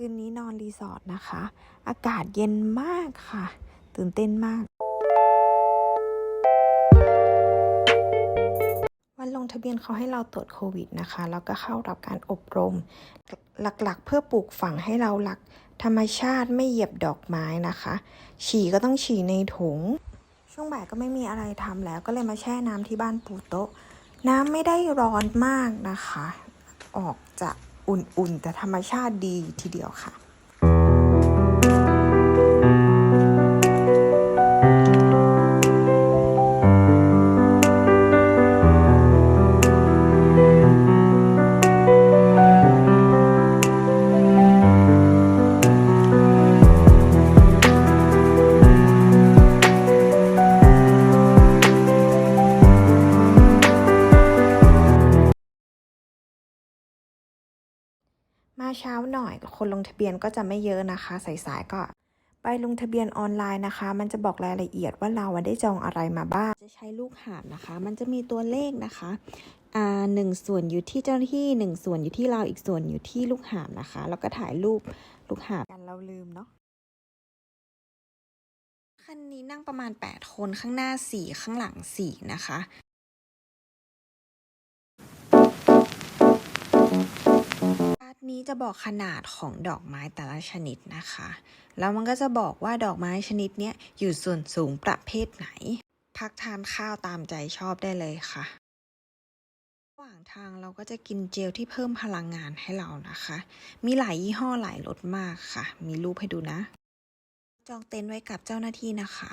คืนนี้นอนรีสอร์ทนะคะ อากาศเย็นมากค่ะ ตื่นเต้นมาก วันลงทะเบียนเขาให้เราตรวจโควิดนะคะ แล้วก็เข้ารับการอบรม หลักๆ เพื่อปลูกฝังให้เรารักธรรมชาติไม่เหยียบดอกไม้นะคะ ฉี่ก็ต้องฉี่ในถุง ช่วงบ่ายก็ไม่มีอะไรทำแล้ว ก็เลยมาแช่น้ำที่บ้านปูโต๊ะ น้ำไม่ได้ร้อนมากนะคะ ออกจะ อุ่นๆ แต่ธรรมชาติดีทีเดียวค่ะาเช้าหน่อย คนลงทะเบียนก็จะไม่เยอะนะคะ สายๆก็ไปลงทะเบียนออนไลน์นะคะ มันจะบอกรายละเอียดว่าเราได้จองอะไรมาบ้าง จะใช้ลูกหาบนะคะ มันจะมีตัวเลขนะคะอ่าหนึ่งส่วนอยู่ที่เจ้าหน้าที่หนึ่งส่วนอยู่ที่เราอีกส่วนอยู่ที่ลูกหาบนะคะ แล้วก็ถ่ายรูปลูกหาบกันเราลืมเนาะคันนี้นั่งประมาณ 8 คนข้างหน้า 4 ข้างหลัง 4 นะคะ นี้จะบอกขนาดของดอกไม้แต่ละชนิดนะคะ แล้วมันก็จะบอกว่าดอกไม้ชนิดนี้อยู่ส่วนสูงประเภทไหน พักทานข้าวตามใจชอบได้เลยค่ะระหว่างทางเราก็จะกินเจลที่เพิ่มพลังงานให้เรานะคะ มีหลายยี่ห้อหลายรสมากค่ะ มีรูปให้ดูนะ จองเต็นท์ไว้กับเจ้าหน้าที่นะคะ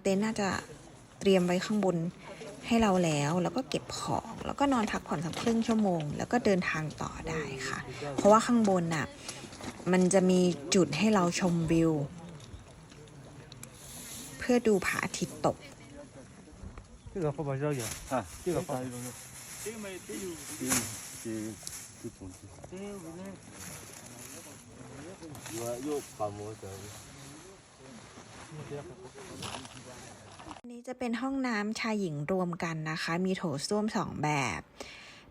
เต็นท์น่าจะเตรียมไว้ข้างบน ให้เราแล้วแล้วก็เก็บของ แล้วก็นอนพักผ่อนสักครึ่งชั่วโมง แล้วก็เดินทางต่อได้ค่ะ เพราะว่าข้างบนน่ะ มันจะมีจุดให้เราชมวิว เพื่อดูพระอาทิตย์ตก 这个后边要有啊，这个放这个没这有这这这种子，有有把膜的。 อันนี้จะเป็นห้องน้ำชายหญิงรวมกันนะคะ มีโถส้วมสองแบบ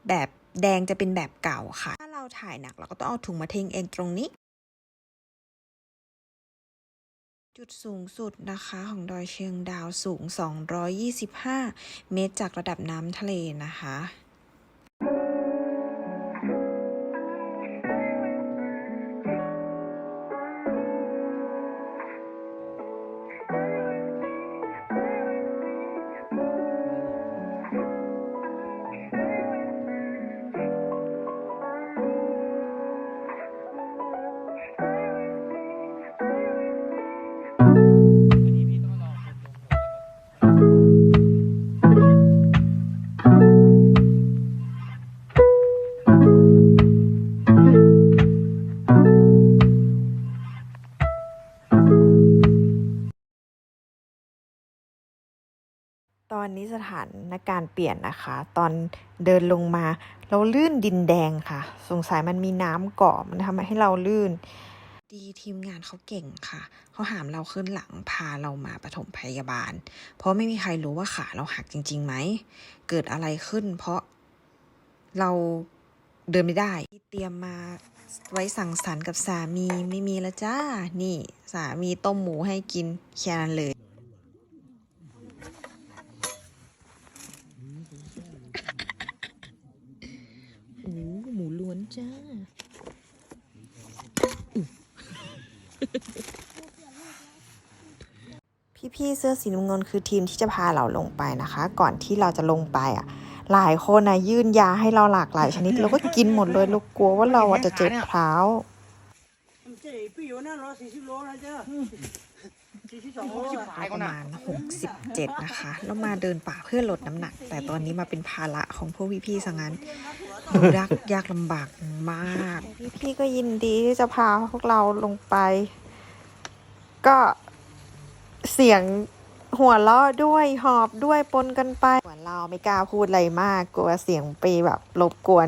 แบบแดงจะเป็นแบบเก่าค่ะ ถ้าเราถ่ายหนักเราก็ต้องเอาถุงมาทิ้งเองตรงนี้ จุดสูงสุดนะคะของดอยเชียงดาวสูง 225 เมตรจากระดับน้ำทะเลนะคะ นี้สถานการณ์เปลี่ยนนะคะ ตอนเดินลงมา เราลื่นดินแดงค่ะ สงสัยมันมีน้ำเกาะมันทำให้เราลื่น ดีทีมงานเขาเก่งค่ะ เขาหามเราขึ้นหลังพาเรามาปฐมพยาบาล เพราะไม่มีใครรู้ว่าขาเราหักจริงๆไหม เกิดอะไรขึ้น เพราะเราเดินไม่ได้ที่เตรียมมาไว้สั่งสรรค์กับสามีไม่มีแล้วจ้า นี่สามีต้มหมูให้กินแค่นั้นเลย โอ้หมูล้วนจ้า พี่เสื้อสีน้ำเงินคือทีมที่จะพาเราลงไปนะคะ ก่อนที่เราจะลงไปอะ หลายคนนะยื่นยาให้เราหลากหลายชนิดเราก็กินหมดเลยเรกกลัวว่าเราอะจะเจ็บเท้าประมาณ67 นะคะ แล้วมาเดินป่าเพื่อลดน้ำหนัก แต่ตอนนี้มาเป็นภาระของพวกพี่ๆซะงั้นยากยากลำบากมาก พี่ๆก็ยินดีที่จะพาพวกเราลงไป ก็ เสียงหัวเราะด้วยหอบด้วยปนกันไปส่วนเราไม่กล้าพูดอะไรมากกลัวเสียงไปแบบรบกวน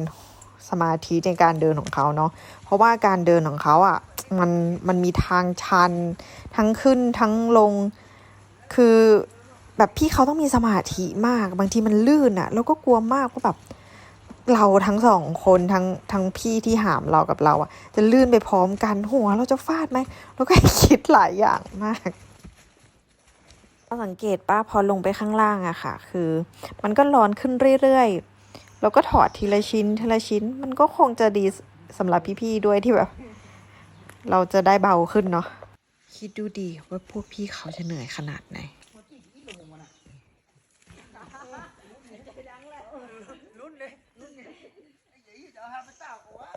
สมาธิในการเดินของเขาเนาะเพราะว่าการเดินของเขาอะมันมันมีทางชัน ทั้งขึ้นทั้งลง คือแบบพี่เขาต้องมีสมาธิมาก บางทีมันลื่นอะ่ะแล้วก็กลัวมากว่าแบบเราทั้งสองคนทั้งทั้งพี่ที่หามเรากับเราอะจะลื่นไปพร้อมกันหัวเราจะฟาดไหมเราก็คิดหลายอย่างมาก สังเกตป้าพอลงไปข้างล่างอะค่ะ คือ มันก็ร้อนขึ้นเรื่อยๆเราก็ถอดทีละชิ้นทีละชิ้น มันก็คงจะดีสำหรับพี่ๆด้วยที่แบบ เราจะได้เบาขึ้นเนาะคิดดูดีว่าพวกพี่เขาจะเหนื่อยขนาดไหนเ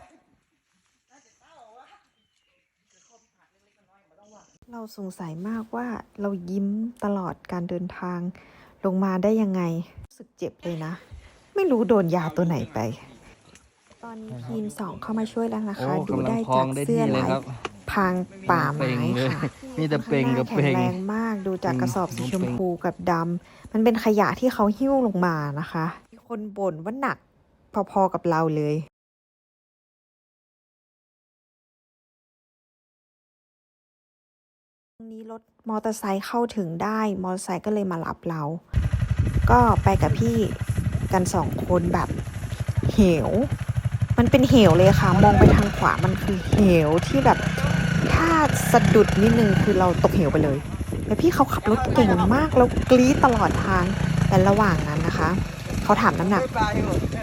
ราสงสัยมากว่าเรายิ้มตลอดการเดินทาง ลงมาได้ยังไง รู้สึกเจ็บเลยนะ ไม่รู้โดนยาตัวไหนไป ตอนนี้ทีมสองเข้ามาช่วยแล้วนะคะโอ้ดูกำลังได้พอจากงได้เสื้อที่เลยลายครับพรางป่าไม้ค่ะมีแต่เป่งกับข้างหน้าเป่งแข็งแรงมากดูจากกระสอบสีชมพูกับดำมันเป็นขยะที่เขาหิ้วลงมานะคะ มีคนบ่นว่าหนักพอๆกับเราเลย นี้รถมอเตอร์ไซค์เข้าถึงได้ มอเตอร์ไซค์ก็เลยมารับเรา ก็ไปกับพี่กันสองคนแบบเหว มันเป็นเหวเลยค่ะ มองไปทางขวามันคือเหวที่แบบถ้าสะดุดนิดนึงคือเราตกเหวไปเลยแต่พี่เขาขับรถเก่งมากแล้วกรี๊ดตลอดทางแต่ระหว่างนั้นนะคะ เขาถามน้ำหนัก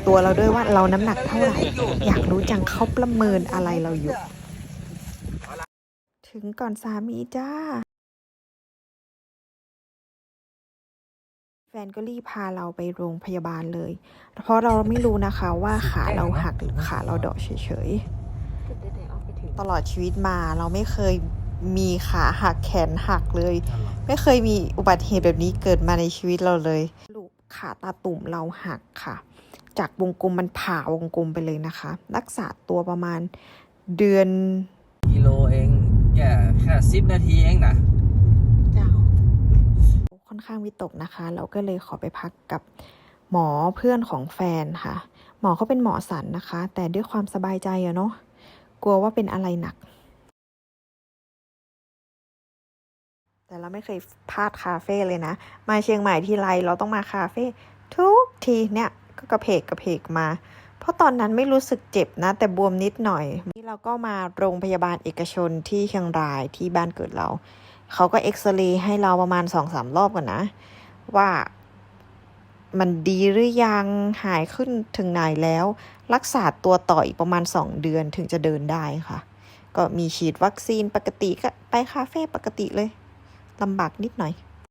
ตัวเราด้วยว่าเราน้ำหนักเท่าไหร่ อยากรู้จังเขาประเมินอะไรเราอยู่ ถึงก่อนสามีจ้า แฟนก็รีบพาเราไปโรงพยาบาลเลย เพราะเราไม่รู้นะคะว่าขาเราหักหรือขาเราเดาะเฉยๆ ตลอดชีวิตมาเราไม่เคยมีขาหักแขนหักเลย ไม่เคยมีอุบัติเหตุแบบนี้เกิดมาในชีวิตเราเลยลูกขาตาตุ่มเราหักค่ะ จากวงกลมมันผ่าวงกลมไปเลยนะคะ รักษาตัวประมาณเดือน แค่แค่สิบนาทีเองนะค่อนข้างวิตกนะคะ เราก็เลยขอไปพักกับหมอเพื่อนของแฟนค่ะ หมอเขาเป็นหมอสันนะคะ แต่ด้วยความสบายใจอะเนาะกลัวว่าเป็นอะไรหนัก แต่เราไม่เคยพลาดคาเฟ่เลยนะ มาเชียงใหม่ที่ไรเราต้องมาคาเฟ่ทุกทีเนี่ยก็กระเพกกระเพกมา เพราะตอนนั้นไม่รู้สึกเจ็บนะ แต่บวมนิดหน่อย นี่เราก็มาโรงพยาบาลเอกชนที่เชียงรายที่บ้านเกิดเรา เขาก็เอ็กซเรย์ให้เราประมาณสองสามรอบก่อนนะ ว่ามันดีหรือยังหายขึ้นถึงไหนแล้ว รักษาตัวต่ออีกประมาณ 2 เดือนถึงจะเดินได้ค่ะ ก็มีฉีดวัคซีนปกติก็ไปคาเฟ่ปกติเลยลำบากนิดหน่อย